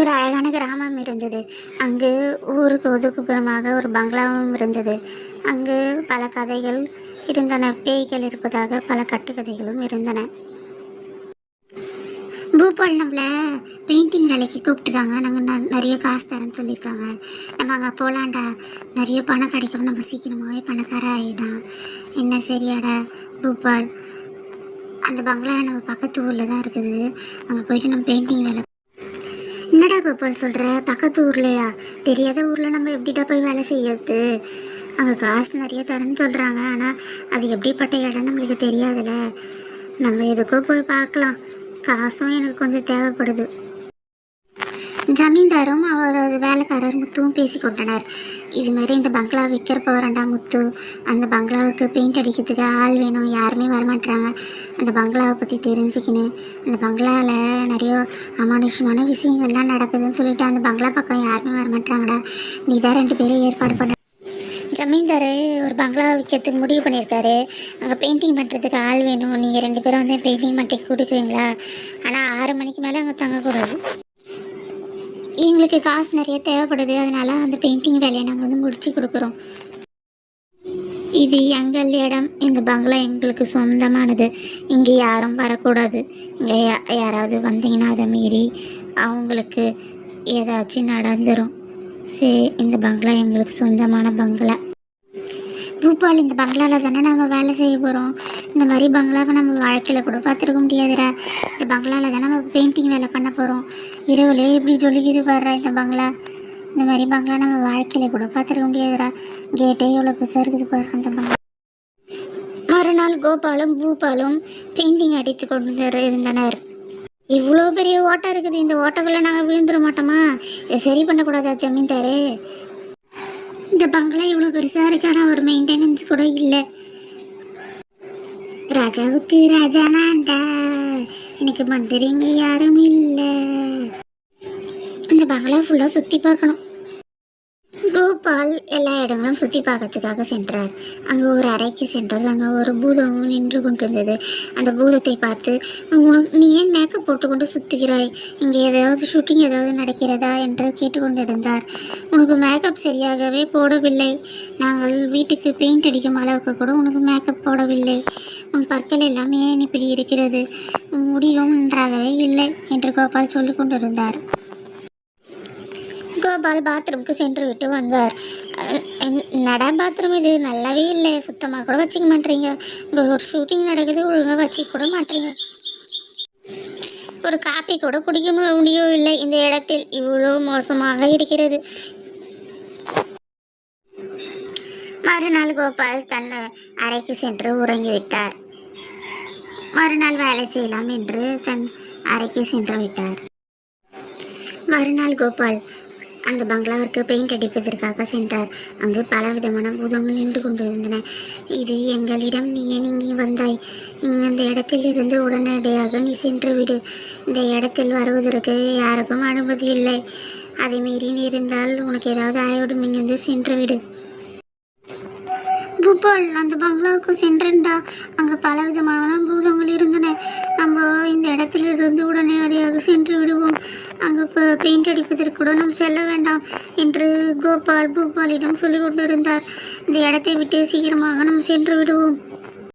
ஒரு அழகான கிராமம் இருந்தது. அங்கு ஊருக்கு ஒதுக்குப்புறமாக ஒரு பங்களாவும் இருந்தது. அங்கு பல கதைகள் இருந்தன பேய்கள் இருப்பதாக பல கட்டுக்கதைகளும் இருந்தன. பூபால் பெயிண்டிங் வேலைக்கு கூப்பிட்டுருக்காங்க. நாங்கள் ந நிறைய காசு தரேன்னு சொல்லியிருக்காங்க. நம்ம அங்கே போகலாண்டா நிறைய பணம் கிடைக்கும். நம்ம சீக்கிரமாகவே பணக்கார ஆகிடும் என்ன சரியாடா பூபால் அந்த பங்களா நம்ம பக்கத்து ஊரில் தான் இருக்குது. அங்கே போயிட்டு நம்ம பெயிண்டிங் வேலை கோபால் சொல்கிற பக்கத்து ஊர்லையா? தெரியாத ஊரில் நம்ம எப்படிடா போய் வேலை செய்யறது? அங்கே காசு நிறைய தரேன்னு சொல்கிறாங்க ஆனால் அது எப்படிப்பட்ட இடம் நம்மளுக்கு தெரியாதுல்ல நம்ம எதுக்கோ போய் பார்க்கலாம். காசும் எனக்கு கொஞ்சம் தேவைப்படுது. ஜமீன்தாரும் அவரது வேலைக்காரர் முத்துவும் பேசி கொண்டனர். இது மாதிரி இந்த பங்களா விற்கிற போகிறண்டா முத்து. அந்த பங்களாவுக்கு பெயிண்ட் அடிக்கிறதுக்கு ஆள் வேணும். யாருமே வரமாட்டுறாங்க அந்த பங்களாவை பற்றி தெரிஞ்சுக்கினேன் அந்த பங்களாவில் நிறைய அமானுஷமான விஷயங்கள்லாம் நடக்குதுன்னு சொல்லிட்டு அந்த பங்களா பக்கம் யாருமே வரமாட்டாங்கடா நீ தான் ரெண்டு பேரும் ஏற்பாடு பண்ண ஜமீன்தார் ஒரு பங்களா விற்கிறதுக்கு முடிவு பண்ணியிருக்காரு. அங்கே பெயிண்டிங் பண்ணுறதுக்கு ஆள் வேணும். நீங்கள் ரெண்டு பேரும் வந்து பெயிண்டிங் பண்ணி கொடுக்குறீங்களா ஆனால் ஆறு மணிக்கு மேலே அங்கே தங்கக்கூடாது. எங்களுக்கு காசு நிறைய தேவைப்படுது அதனால அந்த பெயிண்டிங் வேலையை நாங்கள் வந்து முடிச்சு கொடுக்குறோம். இது எங்கள் இடம் இந்த பங்களா எங்களுக்கு சொந்தமானது. இங்கே யாரும் வரக்கூடாது. இங்கே யா- யாராவது வந்தீங்கன்னா அதை மீறி அவங்களுக்கு ஏதாச்சும் நடந்துரும். சரி இந்த பங்களா எங்களுக்கு சொந்தமான பங்களா. பூபால் இந்த பங்களாவில் தானே நம்ம வேலை செய்ய போகிறோம் இந்த மாதிரி பங்களாவை நம்ம வாழ்க்கையில் கூட பார்த்துருக்க முடியாதுடா. இந்த பங்களாவில் தானே நம்ம பெயிண்டிங் வேலை பண்ண போகிறோம் இரவுலே இப்படி ஜொலிக்குது பாடுறா இந்த பங்களா. இந்த மாதிரி பங்களா நம்ம வாழ்க்கையில் கூட பார்த்துருக்க முடியாதுடா. கேட்டே இவ்வளோ பெருசாக இருக்குது பாருங்க அந்த பங்களா. மறுநாள் கோபாலும் பூபாலும் பெயிண்டிங் அடித்து கொண்டு இருந்தனர். இவ்வளோ பெரிய ஓட்டம் இருக்குது. இந்த ஓட்டக்குள்ளே நாங்கள் விழுந்துட மாட்டோமா? இதை சரி பண்ணக்கூடாதா ஜமீன்தாரு? இந்த பங்களா இவ்வளோ பெருசாக இருக்கு. ஆனால் ஒரு மெயின்டெனன்ஸ் கூட இல்லை. ராஜாவுக்கு ராஜா நான்டா எனக்கு மந்திரிங்க யாரும் இல்லை. பங்களா ஃபுல்லாக சுற்றி பார்க்கணும். கோபால் எல்லா இடங்களும் சுற்றி பார்க்கறதுக்காக சென்றார். அங்கே ஒரு அறைக்கு சென்றார். அங்கே ஒரு பூதம் நின்று கொண்டு இருந்தது அந்த பூதத்தை பார்த்து உனக்கு நீ ஏன் மேக்கப் போட்டுக்கொண்டு சுற்றுகிறாய் இங்கே ஏதாவது ஷூட்டிங் ஏதாவது நடக்கிறதா? என்று கேட்டுக்கொண்டிருந்தார். உனக்கு மேக்கப் சரியாகவே போடவில்லை. நாங்கள் வீட்டுக்கு பெயிண்ட் அடிக்கும் அளவுக்கு கூட உனக்கு மேக்கப் போடவில்லை. உன் பற்கள் எல்லாம் ஏன் இப்படி இருக்கிறது? உன் முடியும் நன்றாகவே இல்லை என்று கோபால் சொல்லிக்கொண்டிருந்தார். கொண்டிருந்தார் பாத்ரூமுக்கு சென்று விட்டு வந்தார். நட பாத்ரூம் இது நல்லாவே இல்லை. சுத்தமாக கூட வச்சுக்க மாட்டீங்க இங்கே ஒரு ஷூட்டிங் நடக்குது. ஒழுங்காக வச்சுக்க கூட மாட்டீங்க ஒரு காப்பி கூட குடிக்க மு- முடியவில்லை இந்த இடத்தில் இவ்வளோ மோசமாக இருக்கிறது. மறுநாள் கோபால் தன் அறைக்கு சென்று உறங்கிவிட்டார் மறுநாள் வேலை செய்யலாம் என்று தன் அறைக்கு சென்று விட்டார். மறுநாள் கோபால் அந்த பங்களாவிற்கு பெயிண்ட் அடிப்பதற்காக சென்றார். அங்கு பலவிதமான பூதங்கள் நின்று கொண்டிருந்தன. இது எங்களிடம் நீ ஏன் இங்கே வந்தாய். இங்க இந்த இடத்தில் இருந்து உடனடியாக நீ சென்று விடு. இந்த இடத்தில் வருவதற்கு யாருக்கும் அனுமதி இல்லை. அதை மீறி நீ இருந்தால் உனக்கு ஏதாவது ஆயோடும் இங்கிருந்து சென்று விடு. பூபால் அந்த பங்களாவுக்கு சென்றேன்டா. அங்கே பலவிதமான பூதங்கள் இருந்தன. நம்ம இந்த இடத்திலிருந்து உடனடியாக சென்று விடுவோம். பெயிண்ட் அடிப்பதற்கு கூட நாம் செல்ல வேண்டாம் என்று கோபால் பூபாலிடம் சொல்லிக் கொண்டிருந்தார். இந்த இடத்தை விட்டு சீக்கிரமாக நாம் சென்று விடுவோம்.